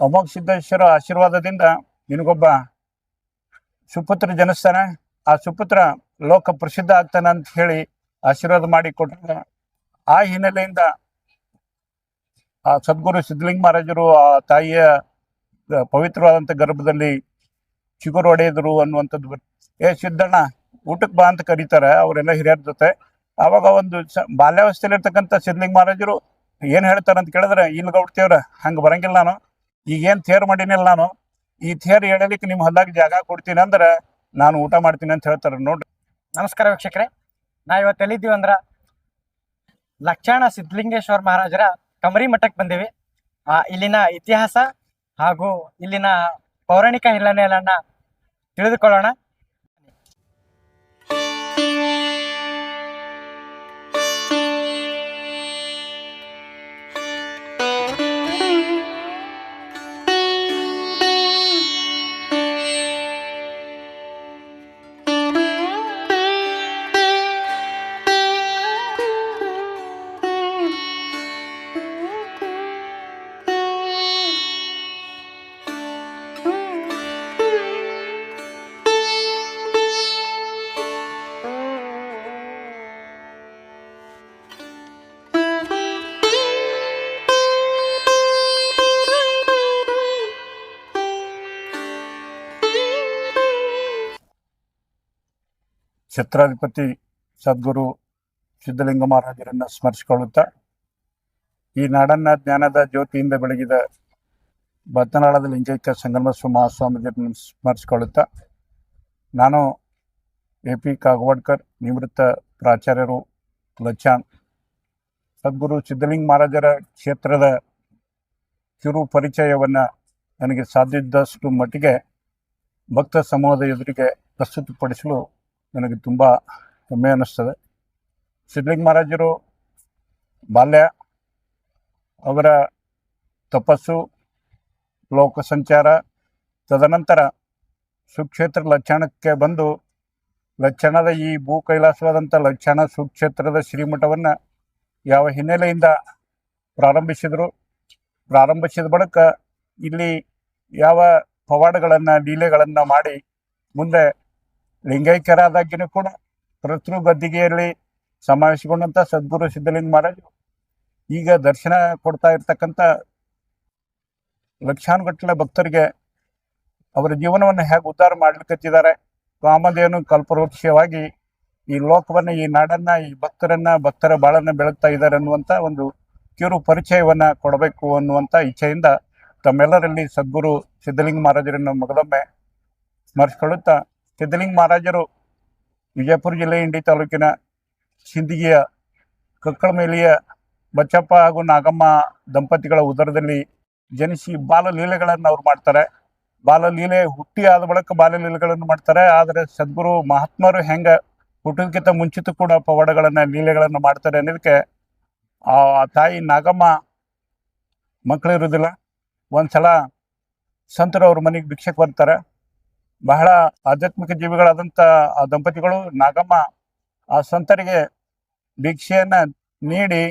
ಅಮೋಘ ಸಿದ್ದೇಶ್ವರ ಆಶೀರ್ವಾದದಿಂದ ನಿನಗೊಬ್ಬ ಸುಪುತ್ರ ಜನಿಸ್ತಾನೆ. ಆ ಸುಪುತ್ರ ಲೋಕ ಪ್ರಸಿದ್ಧ ಆಗ್ತಾನೆ ಅಂತ ಹೇಳಿ ಆಶೀರ್ವಾದ ಮಾಡಿ ಕೊಟ್ಟ ಆ ಹಿನ್ನೆಲೆಯಿಂದ ಆ ಸದ್ಗುರು ಸಿದ್ಧಲಿಂಗ ಮಹಾರಾಜರು ಆ ತಾಯಿಯ ಪವಿತ್ರವಾದಂಥ ಗರ್ಭದಲ್ಲಿ ಚಿಗುರು ಹೊಡೆಯದ್ರು ಅನ್ನುವಂಥದ್ದು ಏ ಸಿದ್ದಣ್ಣ, ಊಟಕ್ಕೆ ಬಾ ಅಂತ ಕರೀತಾರೆ ಅವರೆಲ್ಲ ಹಿರಿಯರ ಜೊತೆ. ಆವಾಗ ಒಂದು ಸ- ಬಾಲ್ಯಾವಸ್ಥೆಯಲ್ಲಿ ಇರ್ತಕ್ಕಂಥ ಸಿದ್ಧಲಿಂಗ ಮಹಾರಾಜರು ಏನ್ ಹೇಳ್ತಾರೆ ಅಂತ ಕೇಳಿದ್ರೆ, ಇಲ್ಲಿ ಗೌಡ್ತೇವ್ರ ಹಂಗ ಬರಂಗಿಲ್ಲ ನಾನು. ಈಗೇನ್ ಥೇರ್ ಮಾಡೀನಿಲ್ಲ ನಾನು? ಈ ಥೇರ್ ಹೇಳಲಿಕ್ಕೆ ನಿಮ್ಮ ಹೊಲ್ದಾಗ ಜಾಗ ಕೊಡ್ತೀನಿ ಅಂದ್ರೆ ನಾನು ಊಟ ಮಾಡ್ತೀನಿ ಅಂತ ಹೇಳ್ತಾರೆ ನೋಡ್ರಿ. ನಮಸ್ಕಾರ ವೀಕ್ಷಕರೇ. ನಾ ಇವತ್ತು ಎಲ್ಲಿದ್ದೀವಿ ಅಂದ್ರ ಲಕ್ಷಣ ಸಿದ್ಧಲಿಂಗೇಶ್ವರ ಮಹಾರಾಜರ ಕಮರಿ ಮಠಕ್ಕೆ ಬಂದೇವಿ. ಆ, ಇಲ್ಲಿನ ಇತಿಹಾಸ ಹಾಗೂ ಇಲ್ಲಿನ ಪೌರಾಣಿಕ ಹಿನ್ನೆಲೆಯನ್ನ ತಿಳಿದುಕೊಳ್ಳೋಣ. ಛತ್ರಾಧಿಪತಿ ಸದ್ಗುರು ಸಿದ್ಧಲಿಂಗ ಮಹಾರಾಜರನ್ನು ಸ್ಮರಿಸಿಕೊಳ್ಳುತ್ತಾ, ಈ ನಾಡನ್ನ ಜ್ಞಾನದ ಜ್ಯೋತಿಯಿಂದ ಬೆಳಗಿದ ಬತ್ತನಾಳದ ಲಿಂಗೈಕ್ಯ ಸಂಗಮೇಶ್ವರ ಮಹಾಸ್ವಾಮೀಜಿಯನ್ನು ಸ್ಮರಿಸಿಕೊಳ್ಳುತ್ತಾ, ನಾನು ಎ ಪಿ ಕಾಗವಾಡ್ಕರ್, ನಿವೃತ್ತ ಪ್ರಾಚಾರ್ಯರು ಲಚಾನ್ ಸದ್ಗುರು ಸಿದ್ಧಲಿಂಗ ಮಹಾರಾಜರ ಕ್ಷೇತ್ರದ ಕಿರು ಪರಿಚಯವನ್ನು ನನಗೆ ಸಾಧ್ಯದಷ್ಟು ಮಟ್ಟಿಗೆ ಭಕ್ತ ಸಮೂಹದ ಎದುರಿಗೆ ಪ್ರಸ್ತುತಪಡಿಸಲು ನನಗೆ ತುಂಬ ಹೆಮ್ಮೆ ಅನ್ನಿಸ್ತದೆ. ಸಿದ್ಧಲಿಂಗ ಮಹಾರಾಜರು ಬಾಲ್ಯ, ಅವರ ತಪಸ್ಸು ಲೋಕ ಸಂಚಾರ ತದನಂತರ ಸುಕ್ಷೇತ್ರ ಲಕ್ಷಣಕ್ಕೆ ಬಂದು ಲಕ್ಷಣದ ಈ ಭೂ ಕೈಲಾಸವಾದಂಥ ಲಕ್ಷಣ ಸುಕ್ಷೇತ್ರದ ಶ್ರೀಮಠವನ್ನು ಯಾವ ಹಿನ್ನೆಲೆಯಿಂದ ಪ್ರಾರಂಭಿಸಿದರು, ಪ್ರಾರಂಭಿಸಿದ ಬಳಿಕ ಇಲ್ಲಿ ಯಾವ ಪವಾಡಗಳನ್ನು, ಲೀಲೆಗಳನ್ನು ಮಾಡಿ ಮುಂದೆ ಲಿಂಗೈಕ್ಯರಾದಾಗಿನೂ ಕೂಡ ಪ್ರತೃ ಗದ್ದಿಗೆಯಲ್ಲಿ ಸಮಾವೇಶಗೊಂಡಂಥ ಸದ್ಗುರು ಸಿದ್ಧಲಿಂಗ ಮಹಾರಾಜರು. ಈಗ ದರ್ಶನ ಕೊಡ್ತಾ ಇರ್ತಕ್ಕಂಥ ಲಕ್ಷಾನುಗಟ್ಟಲೆ ಭಕ್ತರಿಗೆ ಅವರ ಜೀವನವನ್ನು ಹೇಗೆ ಉದ್ಧಾರ ಮಾಡ್ಲಿಕ್ಕತ್ತಿದ್ದಾರೆ ಕಾಮಧೇನು ಕಲ್ಪವೃಕ್ಷವಾಗಿ ಈ ಲೋಕವನ್ನು, ಈ ನಾಡನ್ನ, ಈ ಭಕ್ತರನ್ನ, ಭಕ್ತರ ಬಾಳನ್ನ ಬೆಳಗ್ತಾ ಇದ್ದಾರೆ ಅನ್ನುವಂಥ ಒಂದು ಕಿರು ಪರಿಚಯವನ್ನ ಕೊಡಬೇಕು ಅನ್ನುವಂಥ ಇಚ್ಛೆಯಿಂದ ತಮ್ಮೆಲ್ಲರಲ್ಲಿ ಸದ್ಗುರು ಸಿದ್ಧಲಿಂಗ ಮಹಾರಾಜರನ್ನು ಮಗದೊಮ್ಮೆ ಸ್ಮರಿಸಿಕೊಳ್ಳುತ್ತಾ ಸಿದ್ಧಲಿಂಗ ಮಹಾರಾಜರು ವಿಜಯಪುರ ಜಿಲ್ಲೆ ಇಂಡಿ ತಾಲೂಕಿನ ಸಿಂದಗಿಯ ಕಕ್ಕಳಮೇಲಿಯ ಬಚ್ಚಪ್ಪ ಹಾಗೂ ನಾಗಮ್ಮ ದಂಪತಿಗಳ ಉದರದಲ್ಲಿ ಜನಿಸಿ ಬಾಲಲೀಲೆಗಳನ್ನು ಅವ್ರು ಮಾಡ್ತಾರೆ. ಬಾಲಲೀಲೆ ಹುಟ್ಟಿ ಆದ ಬಳಿಕ ಬಾಲಲೀಲೆಗಳನ್ನು ಮಾಡ್ತಾರೆ. ಆದರೆ ಸದ್ಗುರು ಮಹಾತ್ಮರು ಹೆಂಗೆ ಹುಟ್ಟೋದಕ್ಕಿಂತ ಮುಂಚಿತ ಕೂಡ ಪವಾಡಗಳನ್ನು, ಲೀಲೆಗಳನ್ನು ಮಾಡ್ತಾರೆ ಅನ್ನೋದಕ್ಕೆ ಆ ತಾಯಿ ನಾಗಮ್ಮ ಮಕ್ಕಳಿರೋದಿಲ್ಲ ಒಂದ್ಸಲ ಸಂತರು ಅವ್ರ ಮನೆಗೆ ಭಿಕ್ಷಕ್ಕೆ ಬರ್ತಾರೆ. ಬಹಳ ಆಧ್ಯಾತ್ಮಿಕ ಜೀವಿಗಳಾದಂಥ ಆ ದಂಪತಿಗಳು ನಾಗಮ್ಮ ಆ ಸಂತರಿಗೆ ಭಿಕ್ಷೆಯನ್ನ ನೀಡಿ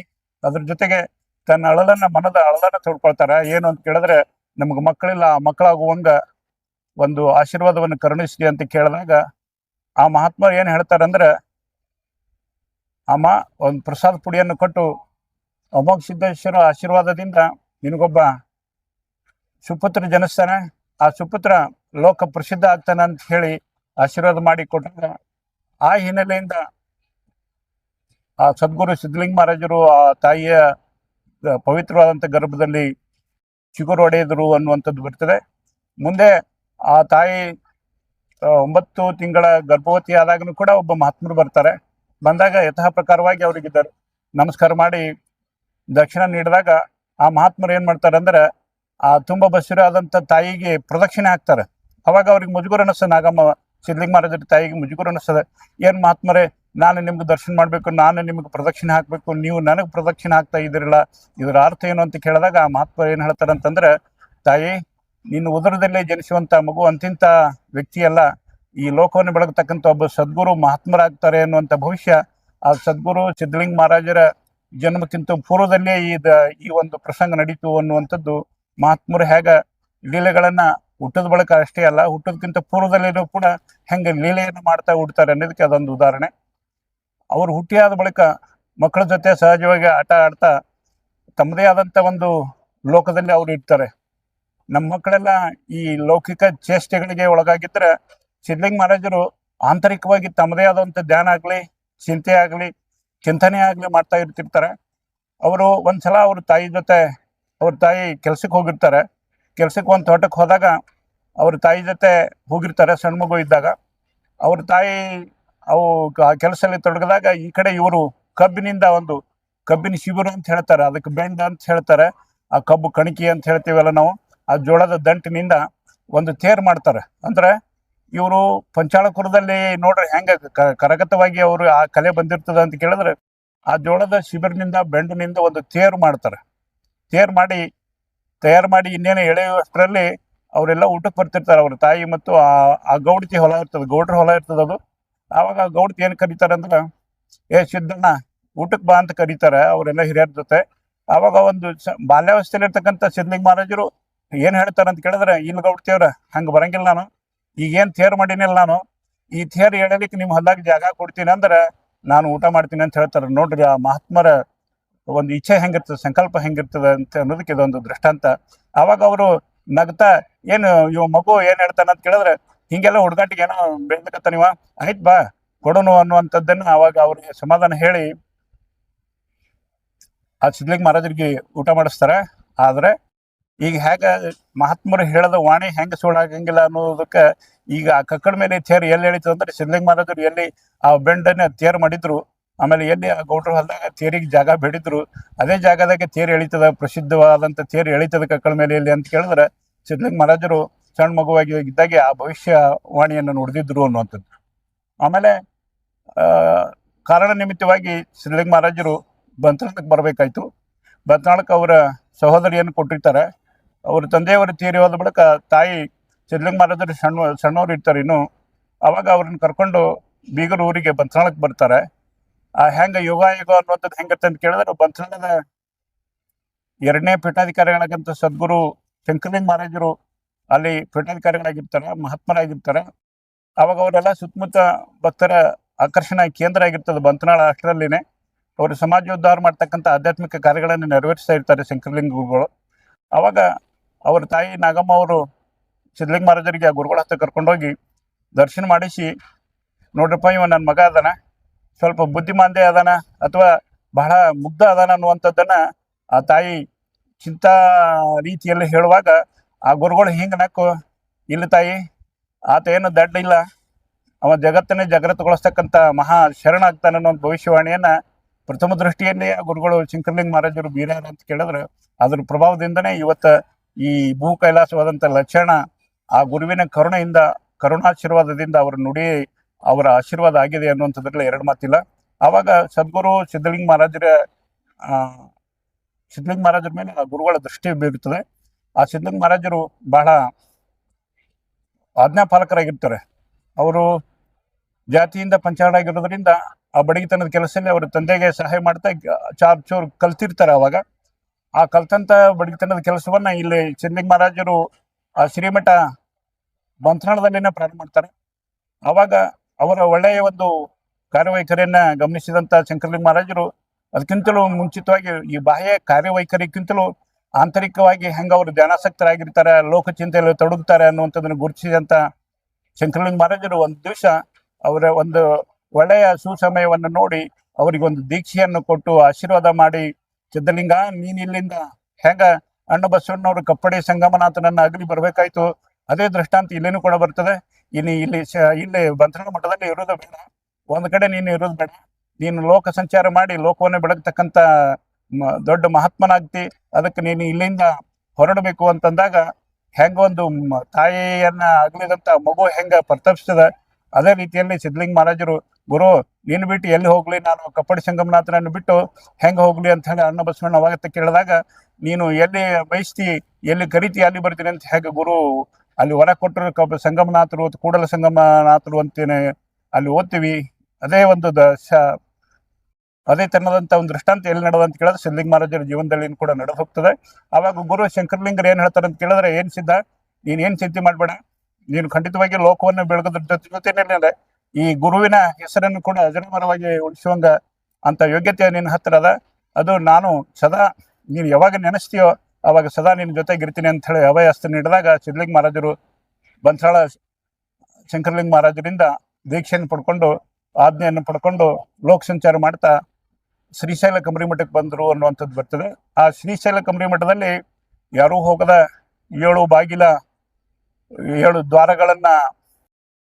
ಅದ್ರ ಜೊತೆಗೆ ತನ್ನ ಅಳಲನ್ನ ಮನದ ಅಳಲನ್ನ ತೊಡ್ಕೊಳ್ತಾರ ಏನು ಅಂತ ಕೇಳಿದ್ರೆ, ನಮಗೆ ಮಕ್ಕಳಿಲ್ಲ, ಆ ಮಕ್ಕಳಾಗುವಂಗ ಒಂದು ಆಶೀರ್ವಾದವನ್ನು ಕರುಣಿಸಿ ಅಂತ ಕೇಳಿದಾಗ, ಆ ಮಹಾತ್ಮರು ಏನು ಹೇಳ್ತಾರಂದ್ರೆ, ಅಮ್ಮ, ಒಂದು ಪ್ರಸಾದ ಪುಡಿಯನ್ನು ಕೊಟ್ಟು ಅಮೋಘ ಸಿದ್ದೇಶ್ವರ ಆಶೀರ್ವಾದದಿಂದ ನಿನಗೊಬ್ಬ ಸುಪುತ್ರ ಜನಿಸ್ತಾನೆ. ಆ ಸುಪುತ್ರ ಲೋಕ ಪ್ರಸಿದ್ಧ ಆಗ್ತಾನೆ ಅಂತ ಹೇಳಿ ಆಶೀರ್ವಾದ ಮಾಡಿ ಕೊಟ್ಟಾಗ ಆ ಹಿನ್ನೆಲೆಯಿಂದ ಆ ಸದ್ಗುರು ಸಿದ್ಧಲಿಂಗ ಮಹಾರಾಜರು ಆ ತಾಯಿಯ ಪವಿತ್ರವಾದಂಥ ಗರ್ಭದಲ್ಲಿ ಚಿಗುರು ಹೊಡೆಯದ್ರು ಅನ್ನುವಂಥದ್ದು ಬರ್ತದೆ. ಮುಂದೆ ಆ ತಾಯಿ ಒಂಬತ್ತು ತಿಂಗಳ ಗರ್ಭವತಿ ಆದಾಗನು ಕೂಡ ಒಬ್ಬ ಮಹಾತ್ಮರು ಬರ್ತಾರೆ. ಬಂದಾಗ ಯಥಾ ಪ್ರಕಾರವಾಗಿ ಅವರಿಗೆ ದರ್- ನಮಸ್ಕಾರ ಮಾಡಿ ದಕ್ಷಿಣ ನೀಡಿದಾಗ ಆ ಮಹಾತ್ಮರು ಏನ್ ಮಾಡ್ತಾರೆ ಅಂದ್ರೆ ಆ ತುಂಬ ಬಸಿರಾದಂಥ ತಾಯಿಗೆ ಪ್ರದಕ್ಷಿಣೆ ಹಾಕ್ತಾರೆ. ಅವಾಗ ಅವ್ರಿಗೆ ಮುಜುಗುರ ಅನಿಸ್ತದೆ, ನಾಗಮ್ಮ ಸಿದ್ಧಲಿಂಗ ಮಹಾರಾಜರ ತಾಯಿಗೆ ಮುಜುಗುರ ಅನಿಸ್ತದೆ. ಏನು ಮಹಾತ್ಮರೇ ನಾನು ನಿಮ್ಗೆ ದರ್ಶನ ಮಾಡಬೇಕು, ನಾನು ನಿಮ್ಗೆ ಪ್ರದಕ್ಷಿಣೆ ಹಾಕಬೇಕು, ನೀವು ನನಗೆ ಪ್ರದಕ್ಷಿಣೆ ಹಾಕ್ತಾ ಇದ್ದೀರಲ್ಲ, ಇದರ ಅರ್ಥ ಏನು ಅಂತ ಕೇಳಿದಾಗ ಆ ಮಹಾತ್ಮ ಏನು ಹೇಳ್ತಾರೆ ಅಂತಂದ್ರೆ, ತಾಯಿ, ನಿನ್ನ ಉದರದಲ್ಲೇ ಜನಿಸುವಂತ ಮಗು ಅಂತಿಂತ ವ್ಯಕ್ತಿಯಲ್ಲ, ಈ ಲೋಕವನ್ನು ಬೆಳಗತಕ್ಕಂಥ ಒಬ್ಬ ಸದ್ಗುರು ಮಹಾತ್ಮರಾಗ್ತಾರೆ ಅನ್ನುವಂಥ ಭವಿಷ್ಯ, ಆ ಸದ್ಗುರು ಸಿದ್ಧಲಿಂಗ ಮಹಾರಾಜರ ಜನ್ಮಕ್ಕಿಂತ ಪೂರ್ವದಲ್ಲೇ ಈ ಈ ಒಂದು ಪ್ರಸಂಗ ನಡೀತು ಅನ್ನುವಂಥದ್ದು ಮಹಾತ್ಮರು ಹೇಗ, ಲೀಲೆಗಳನ್ನ ಹುಟ್ಟದ ಬಳಿಕ ಅಷ್ಟೇ ಅಲ್ಲ, ಹುಟ್ಟೋದಕ್ಕಿಂತ ಪೂರ್ವದಲ್ಲಿನೂ ಕೂಡ ಹೆಂಗೆ ಲೀಲೆಯನ್ನು ಮಾಡ್ತಾ ಹುಡ್ತಾರೆ ಅನ್ನೋದಕ್ಕೆ ಅದೊಂದು ಉದಾಹರಣೆ. ಅವರು ಹುಟ್ಟಿಯಾದ ಬಳಿಕ ಮಕ್ಕಳ ಜೊತೆ ಸಹಜವಾಗಿ ಆಟ ಆಡ್ತಾ ತಮ್ಮದೇ ಆದಂಥ ಒಂದು ಲೋಕದಲ್ಲಿ ಅವರು ಇರ್ತಾರೆ. ನಮ್ಮ ಮಕ್ಕಳೆಲ್ಲ ಈ ಲೌಕಿಕ ಚೇಷ್ಟೆಗಳಿಗೆ ಒಳಗಾಗಿದ್ದರೆ ಸಿದ್ಧಲಿಂಗ ಮಹಾರಾಜರು ಆಂತರಿಕವಾಗಿ ತಮ್ಮದೇ ಆದಂಥ ಧ್ಯಾನ ಆಗಲಿ, ಚಿಂತೆ ಆಗಲಿ, ಚಿಂತನೆ ಆಗಲಿ ಮಾಡ್ತಾ ಇರ್ತಿರ್ತಾರೆ. ಅವರು ಒಂದ್ಸಲ ಅವ್ರ ತಾಯಿ ಜೊತೆ, ಅವ್ರ ತಾಯಿ ಕೆಲ್ಸಕ್ಕೆ ಹೋಗಿರ್ತಾರೆ. ಕೆಲ್ಸಕ್ಕೆ ಒಂದು ತೋಟಕ್ಕೆ ಹೋದಾಗ ಅವ್ರ ತಾಯಿ ಜೊತೆ ಹೋಗಿರ್ತಾರೆ, ಸಣ್ಣ ಮಗು ಇದ್ದಾಗ. ಅವ್ರ ತಾಯಿ ಅವು ಆ ಕೆಲಸದಲ್ಲಿ ತೊಡಗಿದಾಗ ಈ ಕಡೆ ಇವರು ಕಬ್ಬಿನಿಂದ ಒಂದು ಕಬ್ಬಿನ ಶಿಬಿರ ಅಂತ ಹೇಳ್ತಾರೆ, ಅದಕ್ಕೆ ಬೆಂಡ ಅಂತ ಹೇಳ್ತಾರೆ, ಆ ಕಬ್ಬು ಕಣಿಕೆ ಅಂತ ಹೇಳ್ತೀವಲ್ಲ ನಾವು, ಆ ಜೋಳದ ದಂಟಿನಿಂದ ಒಂದು ತೇರು ಮಾಡ್ತಾರೆ. ಅಂದ್ರೆ ಇವರು ಪಂಚಾಳಕುರದಲ್ಲಿ ನೋಡ್ರಿ ಹೆಂಗ ಕರಗತವಾಗಿ ಅವರು ಆ ಕಲೆ ಬಂದಿರ್ತದ ಅಂತ ಕೇಳಿದ್ರೆ ಆ ಜೋಳದ ಶಿಬಿರನಿಂದ ಬೆಂಡಿನಿಂದ ಒಂದು ತೇರು ಮಾಡ್ತಾರೆ. ತೇರು ಮಾಡಿ ತಯಾರು ಮಾಡಿ ಇನ್ನೇನು ಎಳೆಯುವಷ್ಟರಲ್ಲಿ ಅವರೆಲ್ಲ ಊಟಕ್ಕೆ ಬರ್ತಿರ್ತಾರೆ. ಅವ್ರ ತಾಯಿ ಮತ್ತು ಆ ಆ ಗೌಡತಿ ಹೊಲ ಇರ್ತದೆ. ಗೌಡ್ರ ಹೊಲ ಇರ್ತದೆ ಅದು. ಆವಾಗ ಆ ಗೌಡತಿ ಏನು ಕರೀತಾರೆ ಅಂದ್ರೆ, ಏ ಸಿದ್ದಣ್ಣ, ಊಟಕ್ಕೆ ಬಾ ಅಂತ ಕರೀತಾರೆ ಅವರೆಲ್ಲ ಹಿರಿಯರ ಜೊತೆ. ಆವಾಗ ಒಂದು ಬಾಲ್ಯಾವಸ್ಥೆಯಲ್ಲಿ ಇರ್ತಕ್ಕಂಥ ಸಿದ್ಲಿಂಗ ಮಹಾರಾಜರು ಏನು ಹೇಳ್ತಾರೆ ಅಂತ ಕೇಳಿದ್ರೆ, ಇಲ್ಲಿ ಗೌಡ್ತಿಯವ್ರ ಹಂಗೆ ಬರಂಗಿಲ್ಲ ನಾನು. ಈಗೇನು ತೇರು ಮಾಡೀನಿಲ್ಲ ನಾನು. ಈ ಥೇರ್ ಹೇಳಲಿಕ್ಕೆ ನಿಮ್ಮ ಹೊಲದಾಗ ಜಾಗ ಕೊಡ್ತೀನಿ ಅಂದ್ರೆ, ನಾನು ಊಟ ಮಾಡ್ತೀನಿ ಅಂತ ಹೇಳ್ತಾರೆ. ನೋಡ್ರಿ ಆ ಮಹಾತ್ಮರ ಒಂದು ಇಚ್ಛೆ ಹೆಂಗಿರ್ತದೆ, ಸಂಕಲ್ಪ ಹೆಂಗಿರ್ತದೆ ಅಂತ ಅನ್ನೋದಕ್ಕೆ ಇದೊಂದು ದೃಷ್ಟಾಂತ. ಆವಾಗ ಅವರು ನಗ್ತಾ, ಏನು ಇವ ಮಗು ಏನ್ ಹೇಳ್ತಾನ ಅಂತ ಕೇಳಿದ್ರೆ, ಹಿಂಗೆಲ್ಲ ಹುಡುಗಾಟಿಗೆ ಏನೋ ನೀವ? ಆಯ್ತ್ ಬಾ, ಕೊಡೋನು ಅನ್ನುವಂಥದ್ದನ್ನು ಅವಾಗ ಅವ್ರಿಗೆ ಸಮಾಧಾನ ಹೇಳಿ, ಆ ಸಿದ್ಲಿಂಗ ಮಹಾರಾಜರಿಗೆ ಊಟ ಮಾಡಿಸ್ತಾರೆ. ಆದ್ರೆ ಈಗ ಹೇಗೆ ಮಹಾತ್ಮರು ಹೇಳದ ವಾಣಿ ಹೆಂಗ ಸುಳ್ಳಾಗಂಗಿಲ್ಲ ಅನ್ನೋದಕ್ಕೆ ಈಗ ಆ ಕಕ್ಕಡ ಮೇಲೆ ತೇರು ಎಲ್ಲಿ ಹೇಳಿತು ಅಂದ್ರೆ ಸಿದ್ಲಿಂಗ ಮಹಾರಾಜರು ಎಲ್ಲಿ ಆ ಬೆಂಡನ್ನ ತೇರು ಮಾಡಿದ್ರು. ಆಮೇಲೆ ಎಲ್ಲಿ ಗೌಡ್ರ ಹೊಲದಾಗ ತೇರಿಗೆ ಜಾಗ ಬೇಡಿದ್ರು, ಅದೇ ಜಾಗದಾಗೆ ತೇರು ಎಳಿತದ ಪ್ರಸಿದ್ಧವಾದಂಥ ತೇರು ಎಳಿತದ ಕಕ್ಕಳ ಮೇಲೆ ಇಲ್ಲಿ ಅಂತ ಕೇಳಿದ್ರೆ ಸಿದ್ಧಲಿಂಗ ಮಹಾರಾಜರು ಸಣ್ಣ ಮಗುವಾಗಿ ಇದ್ದಾಗೆ ಆ ಭವಿಷ್ಯವಾಣಿಯನ್ನು ನುಡಿದಿದ್ರು ಅನ್ನುವಂಥದ್ದು. ಆಮೇಲೆ ಕಾರಣ ನಿಮಿತ್ತವಾಗಿ ಸಿದ್ಧಲಿಂಗ ಮಹಾರಾಜರು ಬಂತಾಳಕ್ಕೆ ಬರಬೇಕಾಯ್ತು. ಬಂತಾಳಕ್ಕೆ ಅವರ ಸಹೋದರಿಯನ್ನು ಕೊಟ್ಟಿರ್ತಾರೆ. ಅವ್ರ ತಂದೆಯವರು ತೀರಿ ಹೋದ ಬಳಿಕ ತಾಯಿ ಸಿದ್ಧಲಿಂಗ ಮಹಾರಾಜರು ಸಣ್ಣ, ಸಣ್ಣವ್ರು ಇರ್ತಾರೆ ಇನ್ನು. ಅವಾಗ ಅವ್ರನ್ನ ಕರ್ಕೊಂಡು ಬೀಗರ ಊರಿಗೆ ಬಂತಾಳಕ್ಕೆ ಬರ್ತಾರೆ. ಆ ಹೆಂಗ ಯೋಗ ಯೋಗ ಅನ್ನುವಂಥದ್ದು ಹೆಂಗತ್ತೆ ಅಂತ ಕೇಳಿದ್ರೆ ಬಂತ್ರಾಳದ ಎರಡನೇ ಪೀಠಾಧಿಕಾರಿಗಳಾಗಂತ ಸದ್ಗುರು ಶಂಕರಲಿಂಗ ಮಹಾರಾಜರು ಅಲ್ಲಿ ಪೀಠಾಧಿಕಾರಿಗಳಾಗಿರ್ತಾರೆ, ಮಹಾತ್ಮರಾಗಿರ್ತಾರೆ. ಅವಾಗ ಅವರೆಲ್ಲ ಸುತ್ತಮುತ್ತ ಭಕ್ತರ ಆಕರ್ಷಣಾ ಕೇಂದ್ರ ಆಗಿರ್ತದೆ ಬಂತನಾಳ ಅಷ್ಟರಲ್ಲಿನೇ. ಅವರು ಸಮಾಜೋದ್ಧಾರ ಮಾಡ್ತಕ್ಕಂಥ ಆಧ್ಯಾತ್ಮಿಕ ಕಾರ್ಯಗಳನ್ನು ನೆರವೇರಿಸ್ತಾ ಇರ್ತಾರೆ ಶಂಕರಲಿಂಗ ಗುರುಗಳು. ಅವಾಗ ಅವ್ರ ತಾಯಿ ನಾಗಮ್ಮ ಅವರು ಸಿದ್ಧಲಿಂಗ ಮಹಾರಾಜರಿಗೆ ಆ ಗುರುಗಳ ಹತ್ರ ಕರ್ಕೊಂಡೋಗಿ ದರ್ಶನ ಮಾಡಿಸಿ, ನೋಡ್ರಪ್ಪ ಇವ ನನ್ನ ಮಗ ಅದಾನ. ಸ್ವಲ್ಪ ಬುದ್ಧಿಮಾಂದೇ ಅದಾನ ಅಥವಾ ಬಹಳ ಮುಗ್ಧ ಅದಾನ ಅನ್ನುವಂಥದ್ದನ್ನ ಆ ತಾಯಿ ಚಿಂತಾ ರೀತಿಯಲ್ಲಿ ಹೇಳುವಾಗ ಆ ಗುರುಗಳು ಹಿಂಗೆ ನಕ್ಕು, ಇಲ್ಲಿ ತಾಯಿ, ಆತ ಏನು ದಡ್ಡ ಇಲ್ಲ ಅವ ಜಗತ್ತನ್ನೇ ಜಾಗೃತಗೊಳಿಸ್ತಕ್ಕಂಥ ಮಹಾ ಶರಣ ಆಗ್ತಾನೆ ಅನ್ನೋ ಒಂದು ಭವಿಷ್ಯವಾಣಿಯನ್ನ ಪ್ರಥಮ ದೃಷ್ಟಿಯಲ್ಲಿ ಆ ಗುರುಗಳು ಶಂಕರಲಿಂಗ ಮಹಾರಾಜರು ಬೀರ್ಯಾರ ಅಂತ ಕೇಳಿದ್ರೆ ಅದ್ರ ಪ್ರಭಾವದಿಂದನೇ ಇವತ್ತ ಈ ಭೂ ಕೈಲಾಸವಾದಂಥ ಲಕ್ಷಣ ಆ ಗುರುವಿನ ಕರುಣೆಯಿಂದ, ಕರುಣಾಶೀರ್ವಾದದಿಂದ ಅವರ ನುಡಿ ಅವರ ಆಶೀರ್ವಾದ ಆಗಿದೆ ಅನ್ನುವಂಥದ್ರಲ್ಲಿ ಎರಡು ಮಾತಿಲ್ಲ. ಆವಾಗ ಸದ್ಗುರು ಸಿದ್ಧಲಿಂಗ ಮಹಾರಾಜರ ಸಿದ್ಧಲಿಂಗ ಮಹಾರಾಜರ ಮೇಲೆ ಆ ಗುರುಗಳ ದೃಷ್ಟಿ ಬೀರುತ್ತದೆ. ಆ ಸಿದ್ಧಲಿಂಗ ಮಹಾರಾಜರು ಬಹಳ ಆಜ್ಞಾಪಾಲಕರಾಗಿರ್ತಾರೆ. ಅವರು ಜಾತಿಯಿಂದ ಪಂಚಾಡಾಗಿರೋದ್ರಿಂದ ಆ ಬಡಗಿತನದ ಕೆಲಸದಲ್ಲಿ ಅವರ ತಂದೆಗೆ ಸಹಾಯ ಮಾಡ್ತಾ ಚಾರ್ ಚೂರು ಕಲ್ತಿರ್ತಾರೆ ಅವಾಗ ಆ ಕಲ್ತಂತ ಬಡಗಿತನದ ಕೆಲಸವನ್ನ ಇಲ್ಲಿ ಸಿದ್ಧಲಿಂಗ ಮಹಾರಾಜರು ಆ ಶ್ರೀಮಠ ಬಂಥನದಲ್ಲಿನ ಪ್ರಾರಂಭ ಮಾಡ್ತಾರೆ. ಅವಾಗ ಅವರ ಒಳ್ಳೆಯ ಒಂದು ಕಾರ್ಯವೈಖರಿಯನ್ನ ಗಮನಿಸಿದಂತ ಶಂಕರಲಿಂಗ ಮಹಾರಾಜರು ಅದಕ್ಕಿಂತಲೂ ಮುಂಚಿತವಾಗಿ ಈ ಬಾಹ್ಯ ಕಾರ್ಯವೈಖರಿಗಿಂತಲೂ ಆಂತರಿಕವಾಗಿ ಹೆಂಗ ಅವರು ಧ್ಯಾನಾಸಕ್ತರಾಗಿರ್ತಾರೆ ಲೋಕ ಚಿಂತೆಯಲ್ಲಿ ತೊಡಗುತ್ತಾರೆ ಅನ್ನುವಂಥದ್ದನ್ನು ಗುರುತಿಸಿದಂತ ಶಂಕರಲಿಂಗ ಮಹಾರಾಜರು ಒಂದು ದಿವಸ ಅವರ ಒಂದು ಒಳ್ಳೆಯ ಸುಸಮಯವನ್ನು ನೋಡಿ ಅವರಿಗೆ ಒಂದು ದೀಕ್ಷೆಯನ್ನು ಕೊಟ್ಟು ಆಶೀರ್ವಾದ ಮಾಡಿ, ಸಿದ್ಧಲಿಂಗ ನೀನ್ ಇಲ್ಲಿಂದ ಹೆಂಗ ಅಣ್ಣ ಬಸವಣ್ಣವರು ಕಪ್ಪಡಿ ಸಂಗಮನಾಥನನ್ನ ಅಗಲಿ ಬರ್ಬೇಕಾಯ್ತು, ಅದೇ ದೃಷ್ಟಾಂತ ಇಲ್ಲೇನು ಕೂಡ ಬರ್ತದೆ. ಇಲ್ಲಿ ಶ- ಇಲ್ಲಿ ಬಂತ್ರಣ ಮಠದಲ್ಲಿ ಇರೋದು ಬೇಡ. ಒಂದ್ ಕಡೆ ನೀನು ಇರೋದು ಬೇಡ. ನೀನು ಲೋಕ ಸಂಚಾರ ಮಾಡಿ ಲೋಕವನ್ನು ಬೆಳಗ್ತಕ್ಕಂತ ದೊಡ್ಡ ಮಹಾತ್ಮನಾಗ್ತಿ. ಅದಕ್ಕೆ ನೀನು ಇಲ್ಲಿಂದ ಹೊರಡಬೇಕು ಅಂತಂದಾಗ ಹೆಂಗ ಒಂದು ತಾಯಿಯನ್ನ ಅಗಲಿದಂತ ಮಗು ಹೆಂಗ ಪ್ರತಾಪಿಸ್ತದ? ಅದೇ ರೀತಿಯಲ್ಲಿ ಸಿದ್ಧಲಿಂಗ ಮಹಾರಾಜರು, ಗುರು, ನೀನು ಬಿಟ್ಟು ಎಲ್ಲಿ ಹೋಗ್ಲಿ? ನಾನು ಕಪ್ಪಡಿ ಸಂಗಮನಾಥನನ್ನು ಬಿಟ್ಟು ಹೆಂಗ ಹೋಗ್ಲಿ? ಅಂತ ಹೇಳಿ ಅಣ್ಣ ಬಸವಣ್ಣ ಅವಾಗ ಕೇಳಿದಾಗ, ನೀನು ಎಲ್ಲಿ ಬಯಸ್ತಿ? ಎಲ್ಲಿ ಕರಿತಿ? ಅಲ್ಲಿ ಬರ್ತೀನಿ. ಅಂತ ಹೇಗೆ ಗುರು ಅಲ್ಲಿ ಹೊರ ಕೊಟ್ಟರು ಕಬ ಸಂಗಮನಾಥರು ಅಥವಾ ಕೂಡಲ ಸಂಗಮನಾಥರು ಅಂತೇನೆ ಅಲ್ಲಿ ಓದ್ತೀವಿ. ಅದೇ ಒಂದು ದ ಶ- ಅದೇ ತನ್ನದಂತ ಒಂದು ದೃಷ್ಟಾಂತ ಎಲ್ಲಿ ನಡೆದ ಅಂತ ಕೇಳಿದ್ರೆ ಸಿದ್ಧಲಿಂಗ ಮಹಾರಾಜರ ಜೀವನದಲ್ಲಿ ಕೂಡ ನಡೆದು ಹೋಗ್ತದೆ ಅವಾಗ ಗುರು ಶಂಕರಲಿಂಗರು ಏನ್ ಹೇಳ್ತಾರೆ ಅಂತ ಕೇಳಿದ್ರೆ ಏನ್ ಸಿದ್ಧ? ನೀನ್ ಏನ್ ಚಿಂತೆ ಮಾಡಬೇಡ. ನೀನು ಖಂಡಿತವಾಗಿ ಲೋಕವನ್ನು ಬೆಳಗೋದ್ರ ಜೊತೆ ಈ ಗುರುವಿನ ಹೆಸರನ್ನು ಕೂಡ ಅಜರಮರವಾಗಿ ಉಳಿಸುವಂಗ ಅಂತ ಯೋಗ್ಯತೆ ನಿನ್ನ ಹತ್ರ ಅದ. ಅದು ನಾನು ಸದಾ ನೀನು ಯಾವಾಗ ನೆನೆಸ್ತೀಯೋ ಅವಾಗ ಸದಾ ನಿನ್ನ ಜೊತೆಗೆ ಇರ್ತೀನಿ ಅಂತ ಹೇಳಿ ಅಸ್ತ್ರ ನೀಡಿದಾಗ ಸಿದ್ಧಲಿಂಗ ಮಹಾರಾಜರು ಬಂಟ್ರಾಳ ಶಂಕರಲಿಂಗ ಮಹಾರಾಜರಿಂದ ದೀಕ್ಷೆಯನ್ನು ಪಡ್ಕೊಂಡು, ಆಜ್ಞೆಯನ್ನು ಪಡ್ಕೊಂಡು ಲೋಕ ಸಂಚಾರ ಮಾಡ್ತಾ ಶ್ರೀಶೈಲ ಕಂಬರಿ ಮಠಕ್ಕೆ ಬಂದರು ಅನ್ನುವಂಥದ್ದು ಬರ್ತದೆ. ಆ ಶ್ರೀಶೈಲ ಕಂಬರಿ ಮಠದಲ್ಲಿ ಯಾರೂ ಹೋಗದ ಏಳು ಬಾಗಿಲ, ಏಳು ದ್ವಾರಗಳನ್ನು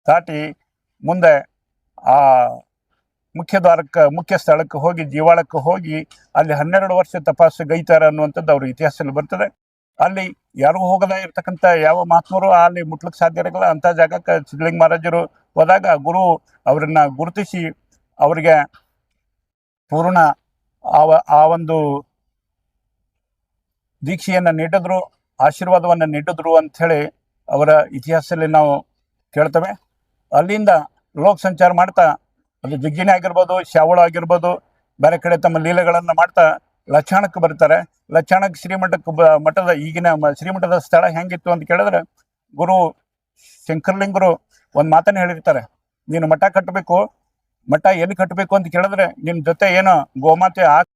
ದಾಟಿ ಮುಂದೆ ಆ ಮುಖ್ಯ ದ್ವಾರಕ್ಕೆ ಮುಖ್ಯ ಸ್ಥಳಕ್ಕೆ ಹೋಗಿ, ಜೀವಾಳಕ್ಕೆ ಹೋಗಿ, ಅಲ್ಲಿ ಹನ್ನೆರಡು ವರ್ಷ ತಪಾಸು ಗೈತಾರೆ ಅನ್ನುವಂಥದ್ದು ಅವ್ರ ಇತಿಹಾಸದಲ್ಲಿ ಬರ್ತದೆ. ಅಲ್ಲಿ ಯಾರಿಗೂ ಹೋಗದ ಇರ್ತಕ್ಕಂಥ ಯಾವ ಮಹಾತ್ಮರು ಅಲ್ಲಿ ಮುಟ್ಲಿಕ್ಕೆ ಸಾಧ್ಯ ಇರಲ್ಲ ಅಂತ ಜಾಗಕ್ಕೆ ಸಿದ್ಧಲಿಂಗ ಮಹಾರಾಜರು ಹೋದಾಗ ಗುರು ಅವರನ್ನ ಗುರುತಿಸಿ ಅವರಿಗೆ ಪೂರ್ಣ ಆವ, ಆ ಒಂದು ದೀಕ್ಷೆಯನ್ನ ನೀಡಿದ್ರು, ಆಶೀರ್ವಾದವನ್ನ ನೀಡಿದ್ರು ಅಂತ ಹೇಳಿ ಅವರ ಇತಿಹಾಸದಲ್ಲಿ ನಾವು ಕೇಳ್ತೇವೆ. ಅಲ್ಲಿಂದ ಲೋಕ ಸಂಚಾರ ಮಾಡ್ತಾ ಅದು ಜಿಗ್ಗಿನಿ ಆಗಿರ್ಬೋದು ಶಾವಳ ಆಗಿರ್ಬೋದು, ಬೇರೆ ಕಡೆ ತಮ್ಮ ಲೀಲೆಗಳನ್ನು ಮಾಡ್ತಾ ಲಕ್ಷಾಣಕ್ಕೆ ಬರ್ತಾರೆ. ಲಕ್ಷಾಣಕ್ಕೆ ಶ್ರೀಮಠಕ್ಕೆ ಬ- ಮಠದ ಈಗಿನ ಶ್ರೀಮಠದ ಸ್ಥಳ ಹೆಂಗಿತ್ತು ಅಂತ ಕೇಳಿದ್ರೆ ಗುರು ಶಂಕರ್ಲಿಂಗರು ಒಂದು ಮಾತನ್ನ ಹೇಳಿರ್ತಾರೆ. ನೀನು ಮಠ ಕಟ್ಟಬೇಕು, ಮಠ ಎಲ್ಲಿ ಕಟ್ಟಬೇಕು ಅಂತ ಕೇಳಿದ್ರೆ ನಿನ್ನ ಜೊತೆ ಏನೋ ಗೋಮಾತೆ ಆ